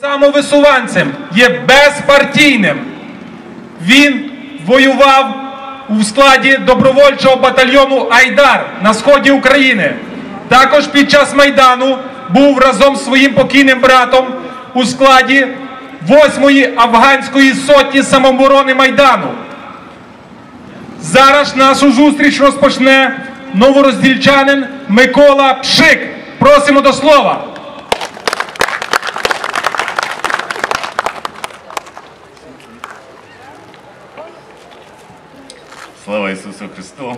самовисуванцем, є безпартійним. Він воював у складі добровольчого батальйону Айдар на сході України. Також під час Майдану був разом з своїм покійним братом у складі 8-ї афганської сотні самооборони Майдану. Зараз нашу зустріч розпочне новороздільчанин Микола Пшик. Просимо до слова. Слава Ісусу Христу!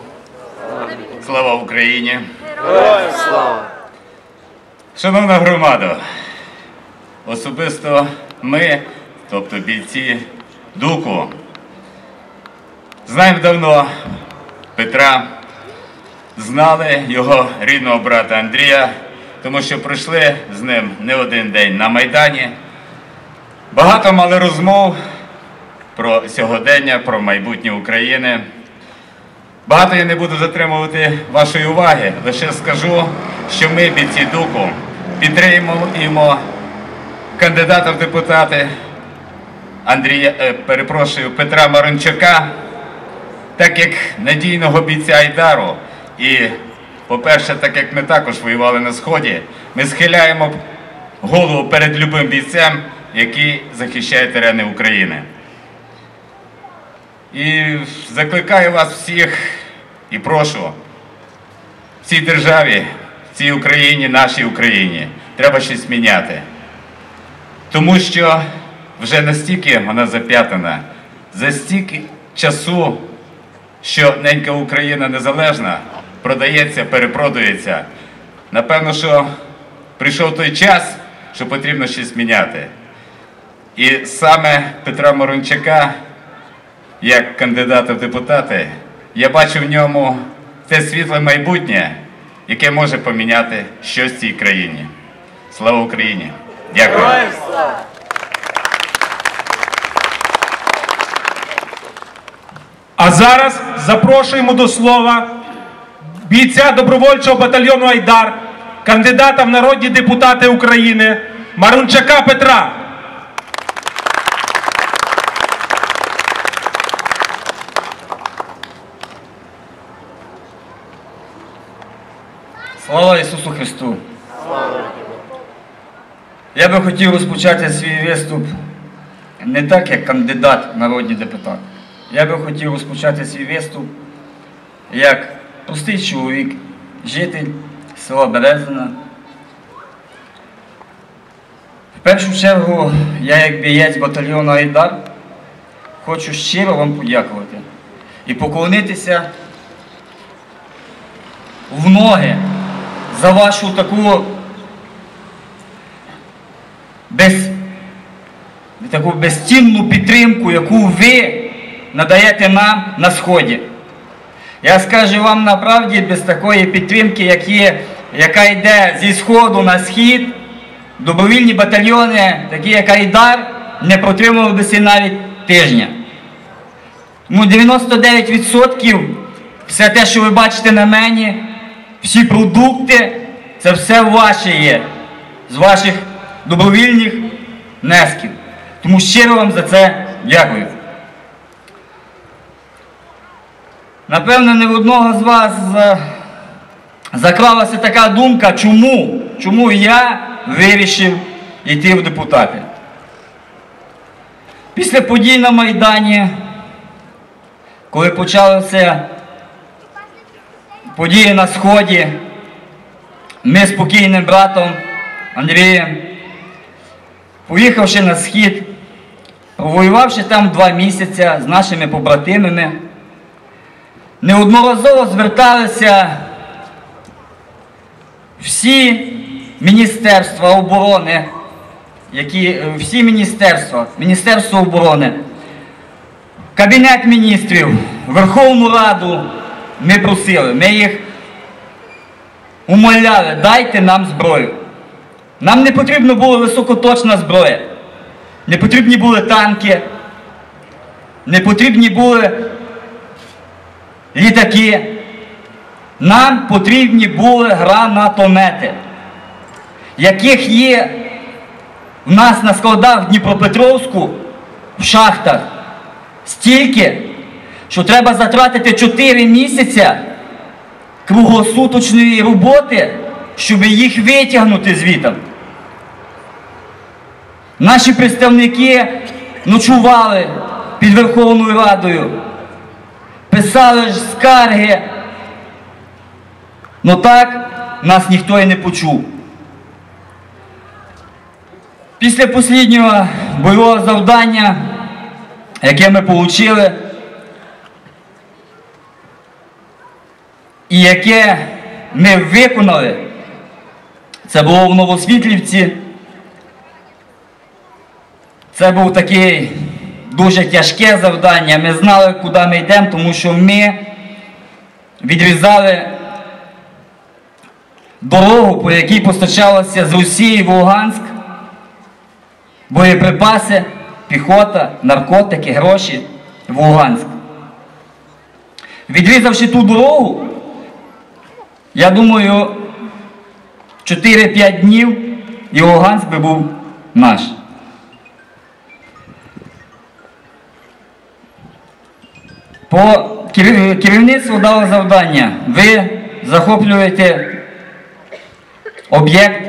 Слава Україні! Героям слава! Шановна громада, особисто ми, тобто бійці Дуку, знаємо давно Петра, знали його рідного брата Андрія, тому що пройшли з ним не один день на Майдані. Багато мали розмов про сьогодення, про майбутнє України. Багато я не буду затримувати вашої уваги. Лише скажу, що ми, бійці Дуку, підтримуємо кандидата в депутати Андрія, е, перепрошую, Петра Марончука, так як надійного бійця Айдару. І, по-перше, так як ми також воювали на Сході, ми схиляємо голову перед любим бійцем, який захищає терени України. І закликаю вас всіх і прошу в цій державі, в цій Україні, нашій Україні, треба щось міняти. Тому що вже настільки вона зап'ятана, за стільки часу, що ненька Україна незалежна, продається, перепродується. Напевно, що прийшов той час, що потрібно щось міняти. І саме Петра Морончака як кандидата в депутати, я бачу в ньому те світле майбутнє, яке може поміняти щось в цій країні. Слава Україні! Дякую. А зараз запрошуємо до слова бійця добровольчого батальйону Айдар, кандидата в народні депутати України Марунчака Петра. Слава Ісусу Христу! Я би хотів розпочати свій виступ не так, як кандидат в народний депутат. Я би хотів розпочати свій виступ як простий чоловік, житель села Березина. В першу чергу, я як бієць батальйону Айдар хочу щиро вам подякувати і поклонитися в ноги за вашу таку без, таку безцінну підтримку, яку ви надаєте нам на Сході. Я скажу вам направді, без такої підтримки, як є, яка йде зі Сходу на схід, добровільні батальйони, такі як Айдар, не протримували би навіть тижня. Тому 99% все те, що ви бачите на мені, всі продукти, це все ваше є, з ваших добровільних внесків. Тому щиро вам за це дякую. Напевно, не в одного з вас за- закралася така думка, чому, чому я вирішив йти в депутати. Після подій на Майдані, коли почалися події на Сході, ми з покійним братом Андрієм, поїхавши на схід, провоювавши там два місяці з нашими побратимами, неодноразово зверталися всі міністерства оборони, які, е, всі міністерства, Міністерство оборони, Кабінет міністрів, Верховну Раду ми просили, ми їх умоляли, дайте нам зброю. Нам не потрібна була високоточна зброя, не потрібні були танки, не потрібні були літаки. Нам потрібні були гранатомети, яких є в нас на складах в Дніпропетровську, в шахтах, стільки, що треба затратити 4 місяці круглосуточної роботи, щоб їх витягнути звітом. Наші представники ночували під Верховною Радою, писали ж скарги. Ну так нас ніхто і не почув. Після останнього бойового завдання, яке ми отримали, і яке ми виконали, це було в Новосвітлівці. Це був такий дуже тяжке завдання. Ми знали, куди ми йдемо, тому що ми відрізали дорогу, по якій постачалося з Росії в Луганськ, боєприпаси, піхота, наркотики, гроші в Луганськ. Відрізавши ту дорогу, я думаю, 4-5 днів і Луганськ би був наш. По керівництву дало завдання. Ви захоплюєте об'єкт,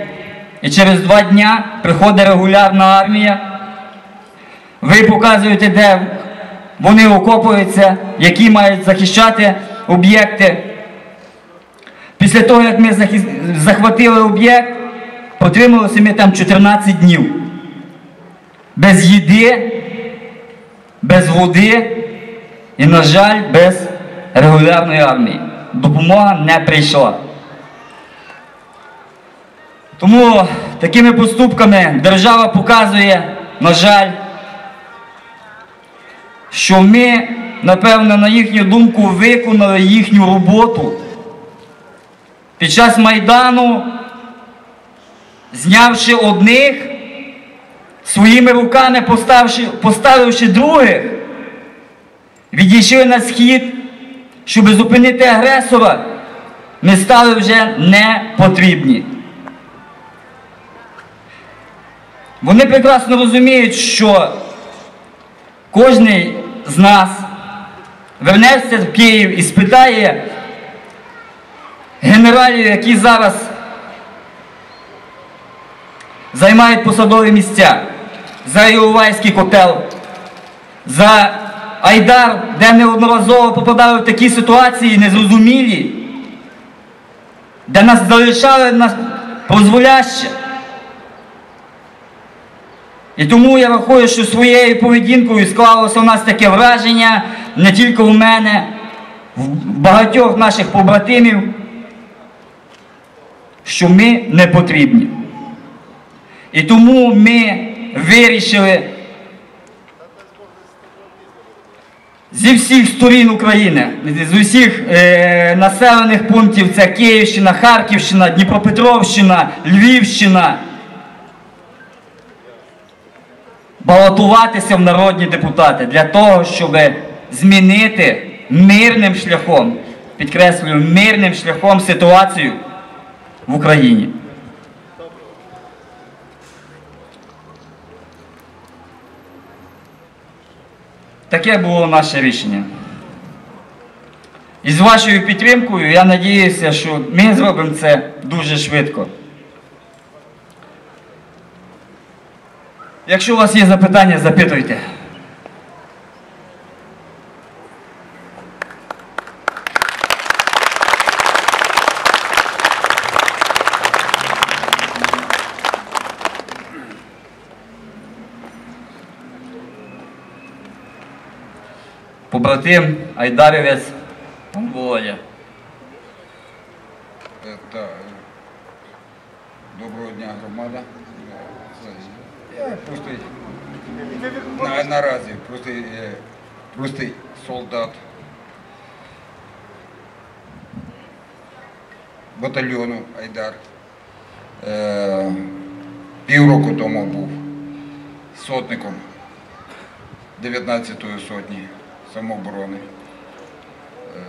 і через два дня приходить регулярна армія. Ви показуєте, де вони окопуються, які мають захищати об'єкти. Після того, як ми захватили об'єкт, протрималися ми там 14 днів. Без їди, без води і, на жаль, без регулярної армії. Допомога не прийшла. Тому такими поступками держава показує, на жаль, що ми, напевно, на їхню думку, виконали їхню роботу. Під час Майдану, знявши одних, своїми руками поставивши, поставивши других, відійшли на схід, щоб зупинити агресора, ми стали вже не потрібні. Вони прекрасно розуміють, що кожен з нас вернеться в Київ і спитає генералів, які зараз займають посадові місця за Іловайський котел, за Айдар, де неодноразово попадали в такі ситуації незрозумілі, де нас залишали на прозволяще. І тому я рахую, що своєю поведінкою склалося у нас таке враження не тільки у мене, в багатьох наших побратимів, що ми не потрібні. І тому ми вирішили зі всіх сторін України, з усіх е, населених пунктів це Київщина, Харківщина, Дніпропетровщина, Львівщина. балотуватися в народні депутати для того, щоб змінити мирним шляхом, підкреслюю, мирним шляхом ситуацію в Україні. Таке було наше рішення. І з вашою підтримкою я надіюся, що ми зробимо це дуже швидко. Якщо у вас є запитання, запитуйте. Побратим Айдарівець, пан Доброго дня, громада. Я простий на, наразі простий, е, простий солдат батальйону Айдар. Е, Півроку тому був сотником 19-ї сотні самооборони. Е,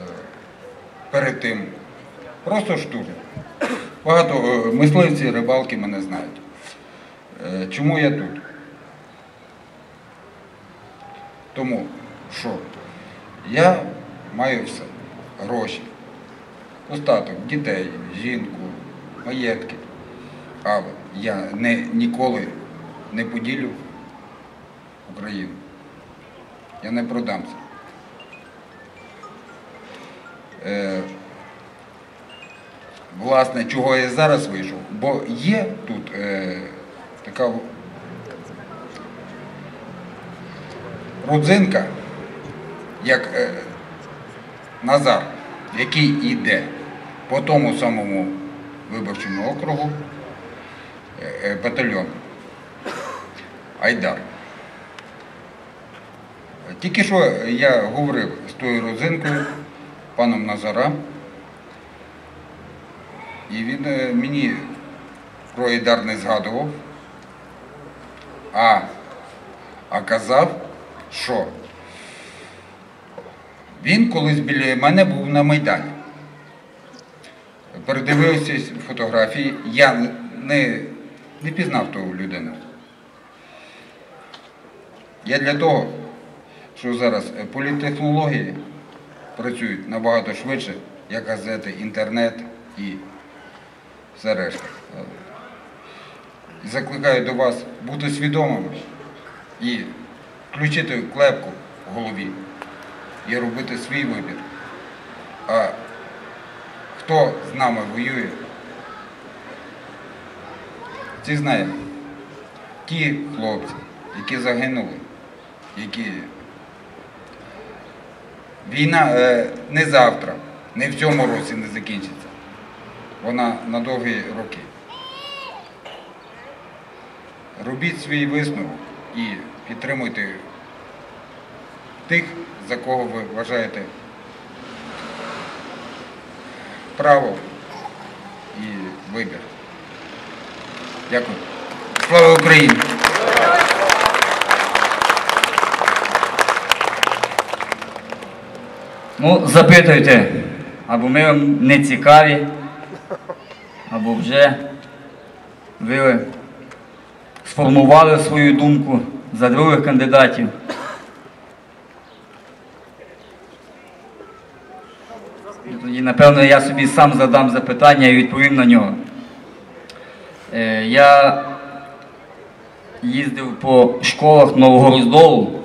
Перед тим просто штурм. Багато е, мисливці, рибалки мене знають. Е, Чому я тут? Тому що я маю все. Гроші, остаток, дітей, жінку, маєтки. Але я не, ніколи не поділю Україну. Я не продамся. Власне, чого я зараз вийшов, бо є тут е, така родзинка, як е, Назар, який йде по тому самому виборчому округу е, е, батальйон Айдар. Тільки що я говорив з тою родзинкою, паном Назара, і він е, мені про Айдар не згадував, а, а казав, що він колись біля мене був на Майдані. Передивився фотографії, я не, не пізнав ту людину. Я для того, що зараз е, політтехнології працюють набагато швидше, як газети, інтернет і все решта. Закликаю до вас бути свідомими і включити клепку в голові і робити свій вибір. А хто з нами воює, ці знає. Ті хлопці, які загинули, які війна е, не завтра, не в цьому році не закінчиться. Вона на довгі роки. Робіть свій висновок і підтримуйте тих, за кого ви вважаєте право і вибір. Дякую. Слава Україні! Ну, запитуйте, або ми вам не цікаві, або вже ви сформували свою думку за других кандидатів. І Тоді, напевно, я собі сам задам запитання і відповім на нього. Е, Я їздив по школах Нового Роздолу,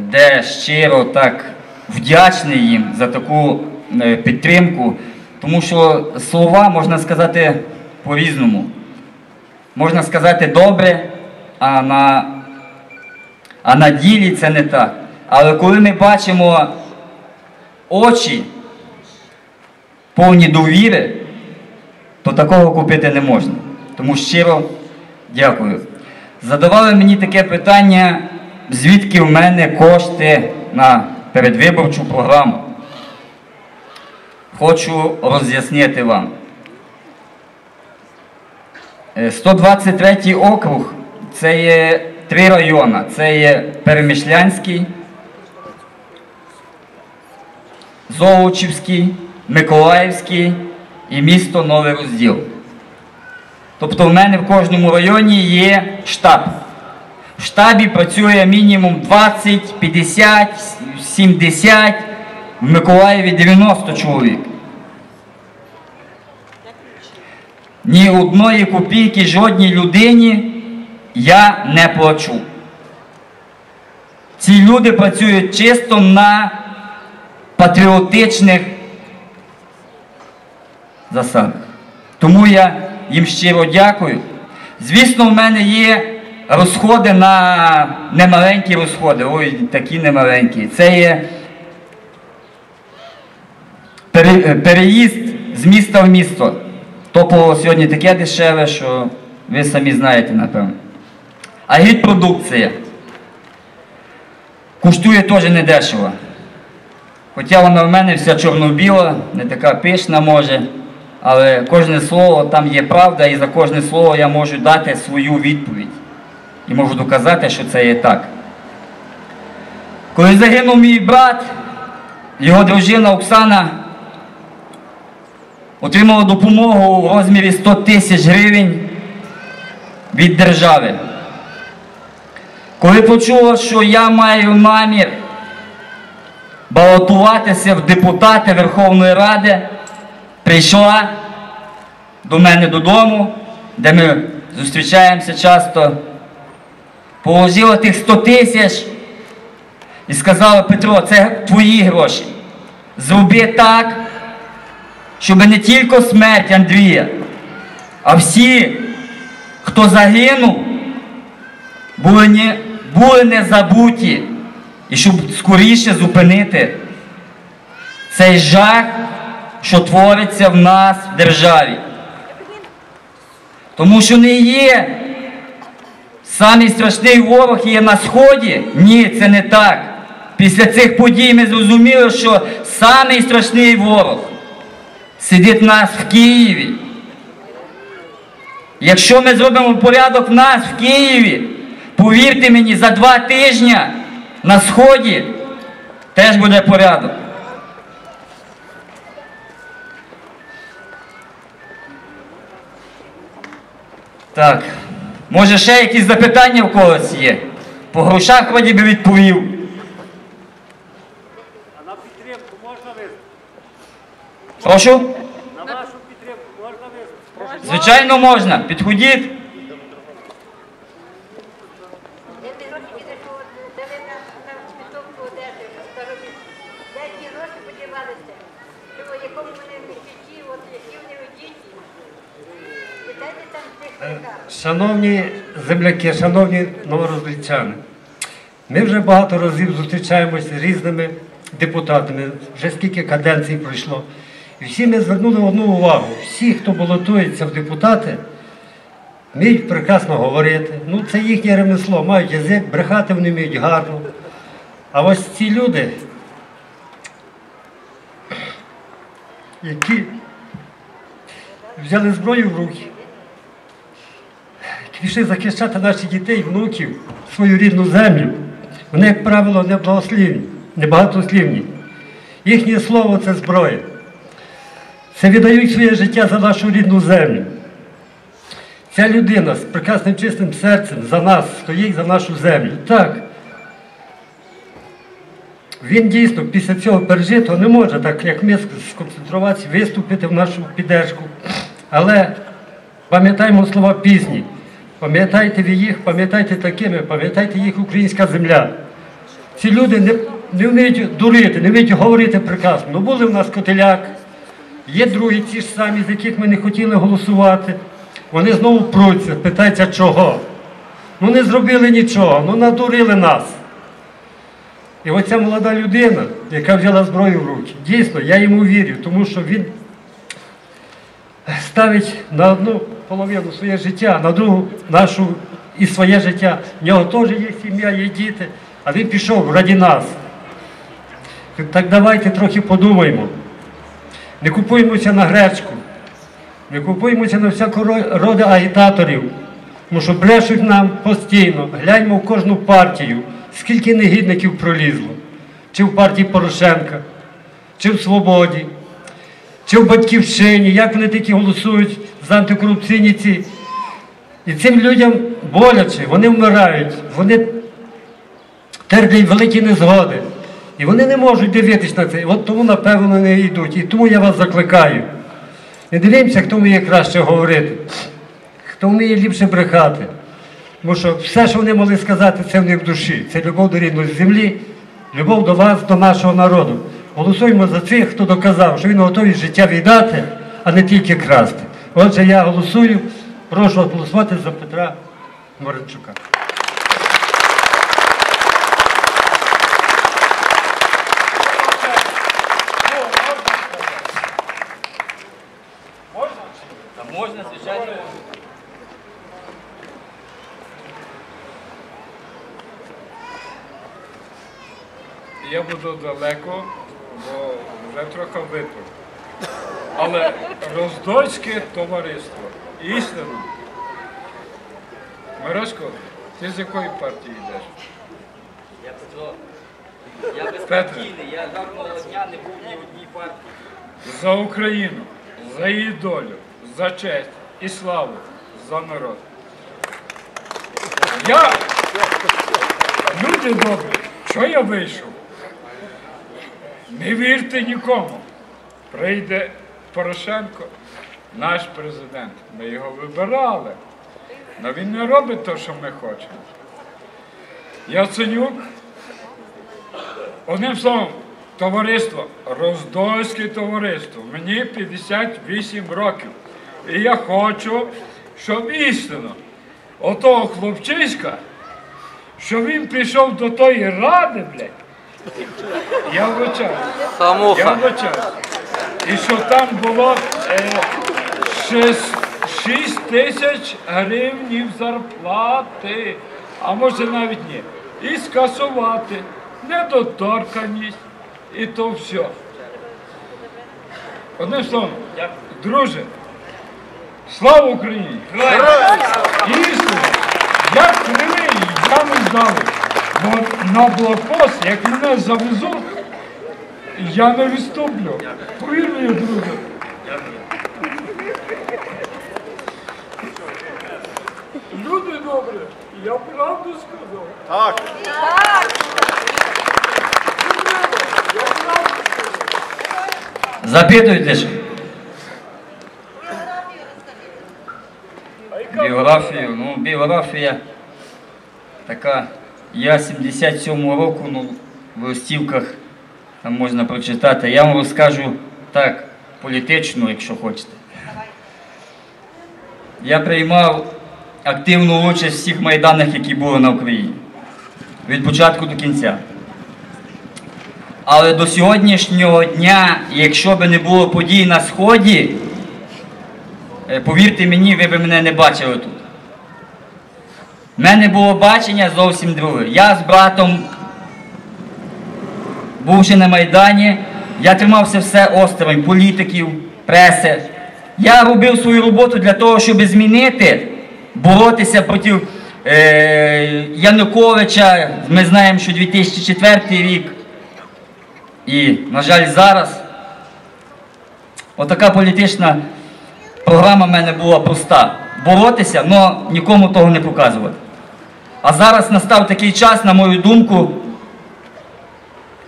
де щиро так вдячний їм за таку е, підтримку, тому що слова можна сказати по-різному. Можна сказати добре, а на, а на ділі це не так. Але коли ми бачимо очі повні довіри, то такого купити не можна. Тому щиро дякую. Задавали мені таке питання, звідки в мене кошти на передвиборчу програму. Хочу роз'яснити вам. Е, 123 округ це є три райони. Це є Перемишлянський, Золочівський, Миколаївський і місто Новий Розділ. Тобто в мене в кожному районі є штаб. В штабі працює мінімум 20, 50, 70, в Миколаєві 90 чоловік. Ні одної копійки жодній людині я не плачу. Ці люди працюють чисто на патріотичних засадах. Тому я їм щиро дякую. Звісно, в мене є розходи на немаленькі розходи. Ой, такі немаленькі. Це є переїзд з міста в місто. Топово сьогодні таке дешеве, що ви самі знаєте, напевно. А гідпродукція коштує теж недешево. Хоча вона в мене вся чорно-біла, не така пишна може, але кожне слово там є правда, і за кожне слово я можу дати свою відповідь. І можу доказати, що це є так. Коли загинув мій брат, його дружина Оксана отримала допомогу у розмірі 100 тисяч гривень від держави. Коли почула, що я маю намір балотуватися в депутати Верховної Ради, прийшла до мене додому, де ми зустрічаємося часто, положила тих 100 тисяч і сказала, Петро, це твої гроші. Зроби так, щоб не тільки смерть Андрія, а всі, хто загинув, були не, були не забуті. І щоб скоріше зупинити цей жах, що твориться в нас в державі. Тому що не є самий страшний ворог є на сході. Ні, це не так. Після цих подій ми зрозуміли, що самий страшний ворог сидить в нас в Києві. Якщо ми зробимо порядок в нас в Києві, повірте мені, за два тижні на сході теж буде порядок. Так, може ще якісь запитання в когось є? По грошах воді би відповів. А на підтримку можна визнати? Прошу? На вашу підтримку можна визнати? Звичайно, можна. Підходіть. Де ти гроші діти, що дали на, на підтопку одежі, старові? Де ті гроші подівалися? Що, в якому вони житті, от які вони у діті? Питайте там тих реках. Шановні земляки, шановні новорозлічани, ми вже багато разів зустрічаємося з різними депутатами, вже скільки каденцій пройшло. І всі ми звернули одну увагу. Всі, хто балотується в депутати, вміють прекрасно говорити. Ну, це їхнє ремесло, мають язик, брехати вони вміють гарно. А ось ці люди, які взяли зброю в руки, пішли захищати наших дітей, внуків, свою рідну землю. Вони, як правило, не благослівні, не багатослівні. Їхнє слово це зброя. Це віддають своє життя за нашу рідну землю. Ця людина з прекрасним чистим серцем за нас стоїть за нашу землю. Так. Він дійсно після цього пережитого не може, так як ми сконцентруватися, виступити в нашу піддержку. Але пам'ятаємо слова пісні. Пам'ятайте ви їх, пам'ятайте такими, пам'ятайте їх українська земля. Ці люди не, не вміють дурити, не вміють говорити прекрасно. Ну були в нас Котеляк, є другі ті ж самі, з яких ми не хотіли голосувати. Вони знову пруться, питаються чого. Ну не зробили нічого, ну надурили нас. І оця молода людина, яка взяла зброю в руки, дійсно, я йому вірю, тому що він ставить на одну половину своє життя, на другу нашу і своє життя. В нього теж є сім'я, є діти, а він пішов раді нас. Так давайте трохи подумаємо. Не купуємося на гречку, не купуємося на всякого роду агітаторів, тому що брешуть нам постійно. Гляньмо в кожну партію, скільки негідників пролізло, чи в партії Порошенка, чи в Свободі, чи в батьківщині, як вони тільки голосують за антикорупційні ці. І цим людям боляче, вони вмирають, вони терплять великі незгоди. І вони не можуть дивитись на це. І от тому, напевно, не йдуть. І тому я вас закликаю. Не дивимося, хто вміє краще говорити, хто вміє ліпше брехати. Тому що все, що вони могли сказати, це в них в душі. Це любов до рідної землі, любов до вас, до нашого народу. Голосуємо за цих, хто доказав, що він готовий життя віддати, а не тільки красти. Отже, я голосую, прошу голосувати за Петра Моренчука. Можна, звичайно. Я буду далеко, бо вже трохи випив. Але роздольське товариство. Істину. Мирошко, ти з якої партії йдеш? Я Петро. Я безпартійний, я жодного дня не був ні в одній партії. За Україну, за її долю, за честь і славу, за народ. Я, люди добрі, що я вийшов? Не вірте нікому. Прийде Порошенко, наш президент. Ми його вибирали. Але він не робить те, що ми хочемо. Яценюк, одним словом, товариство, Роздольське товариство. Мені 58 років. І я хочу, щоб істинно отого хлопчиська, що він пішов до тої ради, блядь, я вибачаю. Я вибачаю. І що там було е, 6, тисяч гривнів зарплати, а може навіть ні. І скасувати недоторканість і то все. Одним словом, друже, слава Україні! Істина, я кривий, я не здав. Бо на блокпост, як мене завезуть, я не відступлю. Повір мені, друже. Люди добрі, я правду сказав. Запитуйте ж. Біографію, ну, біографія така. Я 77-го року, ну, в листівках там можна прочитати. Я вам розкажу так, політично, якщо хочете. Я приймав активну участь в всіх майданах, які були на Україні. Від початку до кінця. Але до сьогоднішнього дня, якщо б не було подій на Сході, е, повірте мені, ви б мене не бачили тут. У мене було бачення зовсім друге. Я з братом, бувши на Майдані, я тримався все осторонь політиків, преси. Я робив свою роботу для того, щоб змінити, боротися проти е, Януковича. Ми знаємо, що 2004 рік. І, на жаль, зараз отака політична програма в мене була проста. Боротися, але нікому того не показувати. А зараз настав такий час, на мою думку,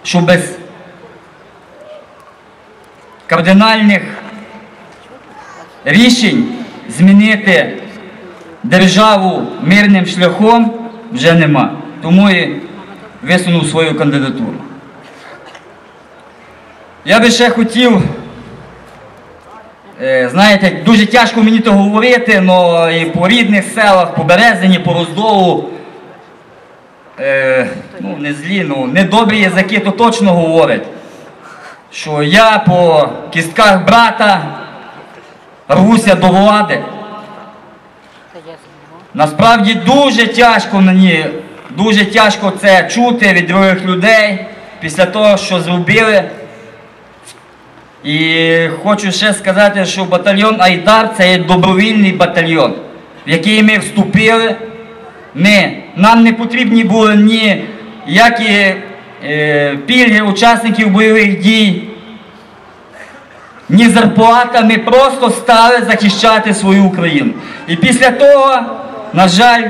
що без кардинальних рішень змінити державу мирним шляхом вже нема. Тому і висунув свою кандидатуру. Я би ще хотів, е, знаєте, дуже тяжко мені то говорити, але і по рідних селах, по Березині, по Роздолу, е, ну не злі, ну недобрі язики то точно говорять, що я по кістках брата рвуся до влади. Насправді дуже тяжко мені, дуже тяжко це чути від других людей після того, що зробили. І хочу ще сказати, що батальйон Айдар це є добровільний батальйон, в який ми вступили. Ми, нам не потрібні були ніякі е, пільги учасників бойових дій, ні зарплата, ми просто стали захищати свою Україну. І після того, на жаль,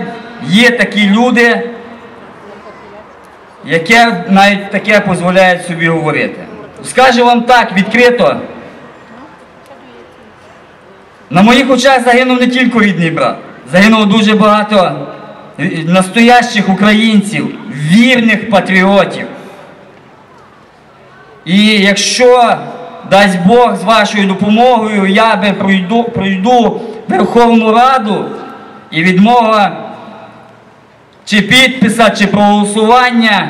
є такі люди, які навіть таке дозволяють собі говорити. Скажу вам так, відкрито. На моїх очах загинув не тільки рідний брат, загинуло дуже багато настоящих українців, вірних патріотів. І якщо дасть Бог з вашою допомогою, я би пройду, пройду Верховну Раду і відмова чи підписа, чи проголосування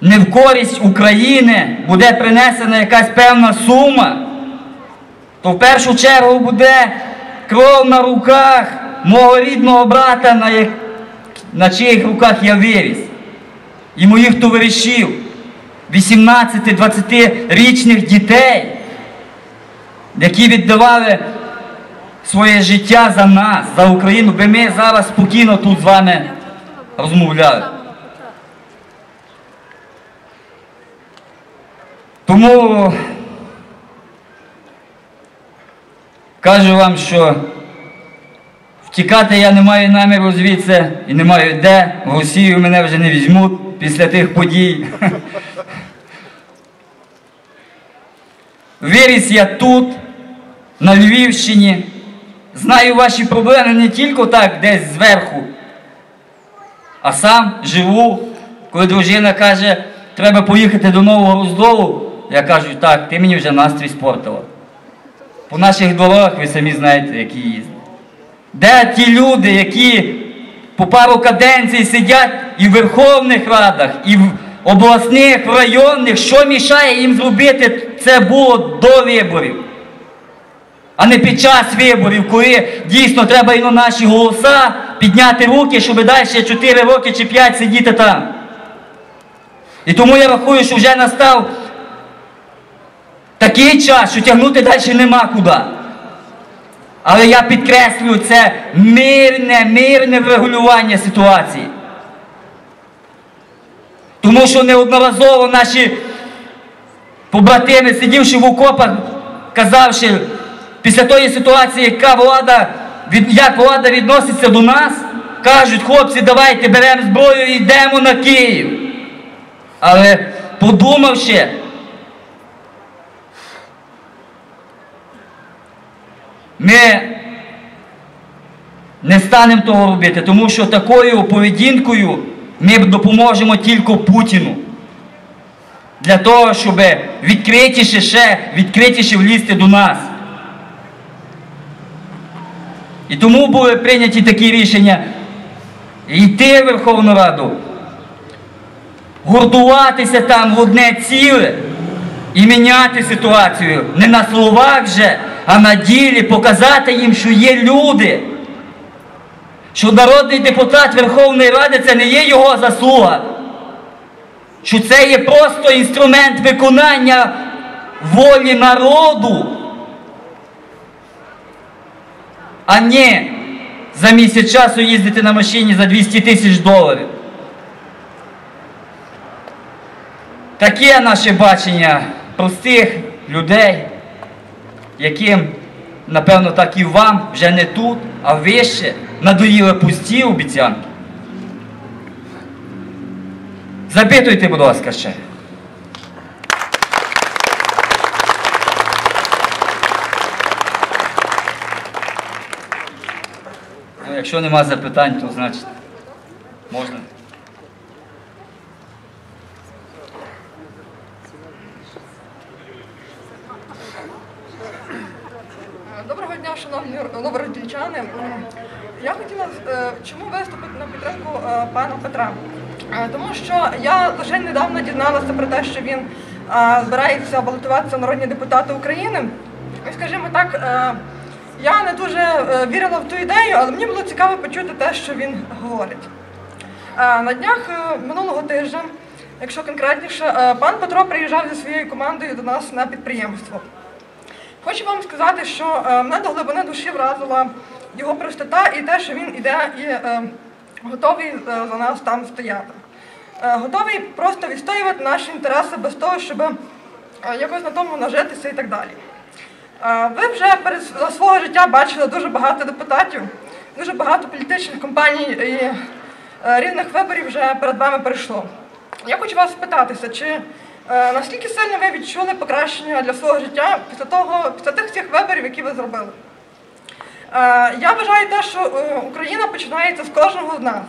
не в користь України буде принесена якась певна сума, то в першу чергу буде кров на руках мого рідного брата, на, як... на чиїх руках я виріс, і моїх товаришів, 18-20-річних дітей, які віддавали своє життя за нас, за Україну, би ми зараз спокійно тут з вами розмовляли. Тому кажу вам, що Втікати я не маю наміру звідси і не маю де. В Росію мене вже не візьмуть після тих подій. Виріс я тут, на Львівщині. Знаю ваші проблеми не тільки так десь зверху, а сам живу. Коли дружина каже, треба поїхати до Нового Роздолу, я кажу, так, ти мені вже настрій спортила. По наших дорогах ви самі знаєте, які їздять. Де ті люди, які по пару каденцій сидять і в Верховних Радах, і в обласних, в районних, що мішає їм зробити це було до виборів, а не під час виборів, коли дійсно треба і на наші голоса підняти руки, щоб далі 4 роки чи 5 сидіти там. І тому я рахую, що вже настав такий час, що тягнути далі нема куди. Але я підкреслюю, це мирне, мирне врегулювання ситуації. Тому що неодноразово наші побратими, сидівши в окопах, казавши, після тої ситуації, яка влада, як влада відноситься до нас, кажуть, хлопці, давайте беремо зброю і йдемо на Київ. Але подумавши, ми не станемо того робити, тому що такою поведінкою ми допоможемо тільки Путіну. Для того, щоб відкритіше ще, відкритіше влізти до нас. І тому були прийняті такі рішення йти в Верховну Раду, гуртуватися там в одне ціле і міняти ситуацію. Не на словах вже, а на ділі показати їм, що є люди. Що народний депутат Верховної Ради це не є його заслуга. Що це є просто інструмент виконання волі народу. А не за місяць часу їздити на машині за 200 тисяч доларів. Таке наше бачення простих людей, яким, напевно, так і вам вже не тут, а вище надоїли пусті обіцянки. Запитуйте, будь ласка, ще. Ну, якщо нема запитань, то значить можна. Доброго дня, шановні добродільчани. М, Я хотіла е, чому виступити на підтримку е, пана Петра? Тому що я лише недавно дізналася про те, що він збирається балотуватися народні депутати України. І, скажімо так, е, я не дуже е, вірила в ту ідею, але мені було цікаво почути те, що він говорить. На днях е, минулого тижня, якщо конкретніше, пан Петро приїжджав зі своєю командою до нас на підприємство. Хочу вам сказати, що мене до глибини душі вразила його простота і те, що він іде і готовий е, за нас там стояти. Е, готовий просто відстоювати наші інтереси без того, щоб е, якось на тому нажитися і так далі. Ви вже перед, за свого життя бачили дуже багато депутатів, дуже багато політичних компаній і різних виборів вже перед вами прийшло. Я хочу вас спитатися, чи наскільки сильно ви відчули покращення для свого життя після того, після тих всіх виборів, які ви зробили? Е, я вважаю те, що е, Україна починається з кожного з нас.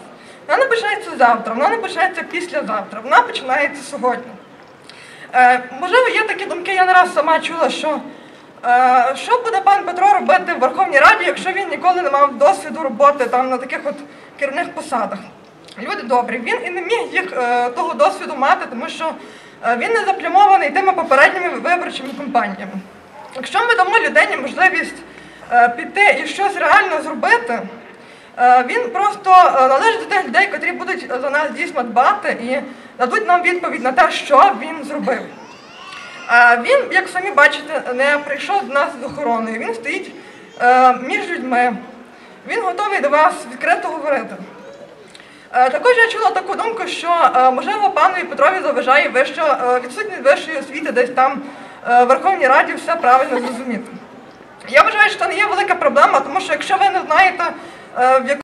Вона не починається завтра, вона не починається післязавтра, вона починається сьогодні. Е, можливо, є такі думки, я не раз сама чула, що що буде пан Петро робити в Верховній Раді, якщо він ніколи не мав досвіду роботи там на таких от керівних посадах. Люди добрі, він і не міг їх того досвіду мати, тому що він не заплямований тими попередніми виборчими кампаніями. Якщо ми дамо людині можливість піти і щось реально зробити, е, він просто е, належить до тих людей, котрі будуть за нас дійсно дбати і дадуть нам відповідь на те, що він зробив. Е, Він, як самі бачите, не прийшов до нас з охороною. Він стоїть е, між людьми. Він готовий до вас відкрито говорити. Е, Також я чула таку думку, що е, можливо панові Петрові заважає вища, е, відсутність вищої освіти десь там е, в Верховній Раді все правильно зрозуміти. Я вважаю, що це не є велика проблема, тому що якщо ви не знаєте е, в